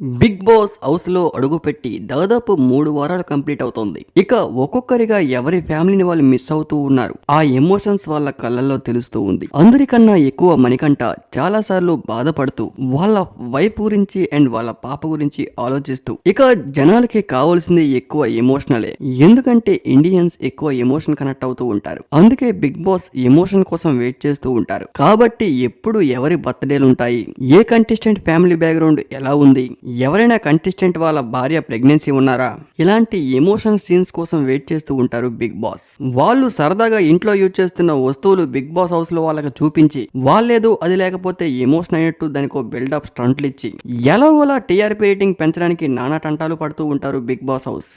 Big boss హౌస్లో అడుగుపెట్టి దాదాపు మూడు వారాలు కంప్లీట్ అవుతోంది. ఇక ఒక్కొక్కరిగా ఎవరి ఫ్యామిలీని వాళ్ళు మిస్ అవుతూ ఉన్నారు. ఆ ఎమోషన్స్ వాళ్ళ కళ్ళల్లో తెలుస్తూ ఉంది. అందరికన్నా ఎక్కువ మణికంట చాలా సార్లు బాధపడుతూ వాళ్ళ వైఫ్ గురించి అండ్ వాళ్ళ పాప గురించి ఆలోచిస్తూ. ఇక జనాలకి కావాల్సింది ఎక్కువ ఎమోషనలే. ఎందుకంటే ఇండియన్స్ ఎక్కువ ఎమోషన్ కనెక్ట్ అవుతూ ఉంటారు. అందుకే బిగ్ బాస్ ఎమోషన్ కోసం వెయిట్ చేస్తూ ఉంటారు. కాబట్టి ఎప్పుడు ఎవరి బర్త్డేలు ఉంటాయి ఏ కంటెస్టెంట్ ఫ్యామిలీ బ్యాక్గ్రౌండ్ ఎలా ఉంది? ఎవరైనా కంటెస్టెంట్ వాళ్ళ భార్య ప్రెగ్నెన్సీ ఉన్నారా? ఇలాంటి ఎమోషన్ సీన్స్ కోసం వెయిట్ చేస్తూ ఉంటారు బిగ్ బాస్ వాళ్ళు సరదాగా ఇంట్లో యూజ్ చేస్తున్న వస్తువులు బిగ్ బాస్ హౌస్లో వాళ్ళకి చూపించి వాళ్ళేదో అది లేకపోతే ఎమోషన్ అయినట్టు దానికో బిల్డప్ స్టంట్లు ఇచ్చి ఎలాగోలా టీఆర్పీ రేటింగ్ పెంచడానికి నానా టంటాలు పడుతూ ఉంటారు బిగ్ బాస్ హౌస్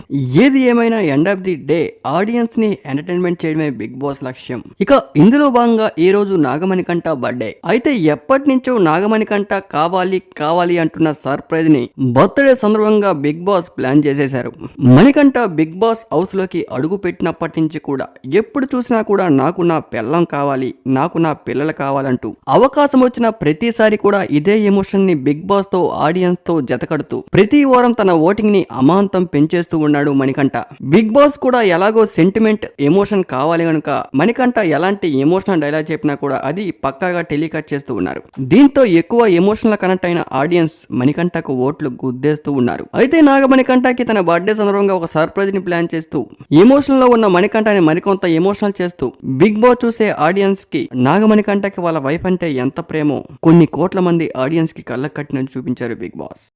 ఏది ఏమైనా ఎండ్ ఆఫ్ ది డే ఆడియన్స్ని ఎంటర్టైన్మెంట్ చేయడమే బిగ్ బాస్ లక్ష్యం. ఇక ఇందులో భాగంగా ఈ రోజు నాగమణికంట బర్త్డే అయితే ఎప్పటి నుంచో నాగమణికంట కావాలి కావాలి అంటున్న సర్ప్రైజ్ని బర్త్డే సందర్భంగా బిగ్ బాస్ ప్లాన్ చేసేశారు. మణికంఠ బిగ్ బాస్ హౌస్లోకి అడుగు పెట్టినప్పటి నుంచి కూడా ఎప్పుడు చూసినా కూడా నాకు నా పిల్లం కావాలి నాకు నా పిల్లలు కావాలంటూ అవకాశం వచ్చిన ప్రతిసారి కూడా ఇదే ఎమోషన్ని బిగ్ బాస్తో ఆడియన్స్తో జతకడుతూ ప్రతి వారం తన ఓటింగ్ని అమాంతం పెంచేస్తూ ఉన్నాడు మణికంఠ. బిగ్ బాస్ కూడా ఎలాగో సెంటిమెంట్ ఎమోషన్ కావాలి కనుక మణికంఠ ఎలాంటి ఎమోషనల్ డైలాగ్ చెప్పినా కూడా అది పక్కాగా టెలికాస్ట్ చేస్తూ ఉన్నారు. దీంతో ఎక్కువ ఎమోషనల్ కనెక్ట్ అయిన ఆడియన్స్ మణికంఠకు ఓట్లు గుద్దేస్తూ ఉన్నారు. అయితే నాగమణికంఠకి తన బర్త్డే సందర్భంగా ఒక సర్ప్రైజ్ని ప్లాన్ చేస్తూ ఎమోషన్లో ఉన్న మణికంఠని మరికొంత ఎమోషనల్ చేస్తూ బిగ్ బాస్ చూసే ఆడియన్స్కి నాగమణికంఠకి వాళ్ళ వైఫ్ అంటే ఎంత ప్రేమో. కొన్ని కోట్ల మంది ఆడియన్స్కి కళ్ళ కట్టినట్టు చూపించారు బిగ్ బాస్.